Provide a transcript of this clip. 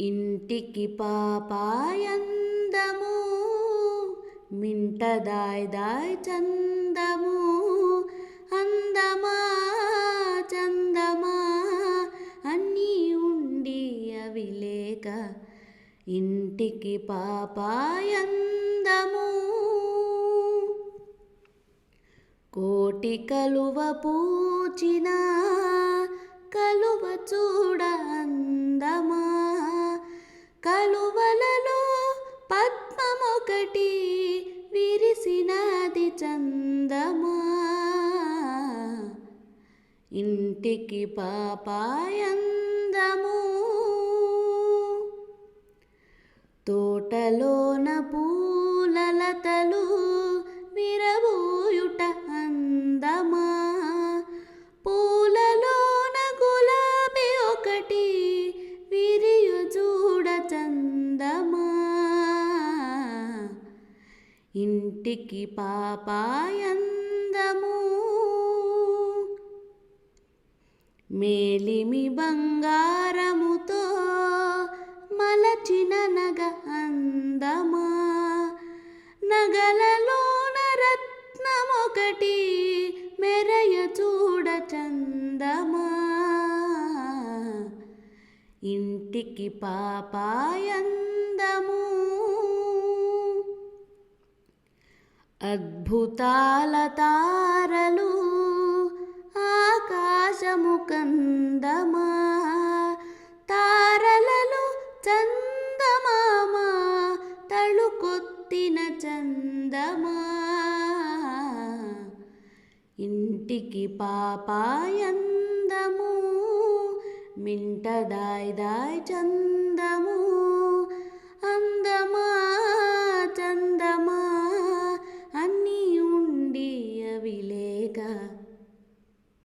ఇంటికి పాపాయందము మింట దాయ్ దాయ్ చందము అందమా చందమా అన్నీ ఉండి అవి లేక ఇంటికి పాపాయందము. కోటి కలువ పూచిన కలువ చూ ఒకటి విరిసినది చందమా. ఇంటికి పాపాయందము. తోటలోన పూలలతలు ఇంటికి పాపాయందము. మేలిమి బంగారముతో మలచిన నగ అందమా. నగలలోన రత్నమొకటి మెరయ చూడ చందమా. ఇంటికి పాపాయందము. అద్భుతాల తారలు ఆకాశము కందమా తారలలో చందమామ తళుకొత్తిన చందమా. ఇంటికి పాపాయందము మింటదాయ్ దాయ్ చందము.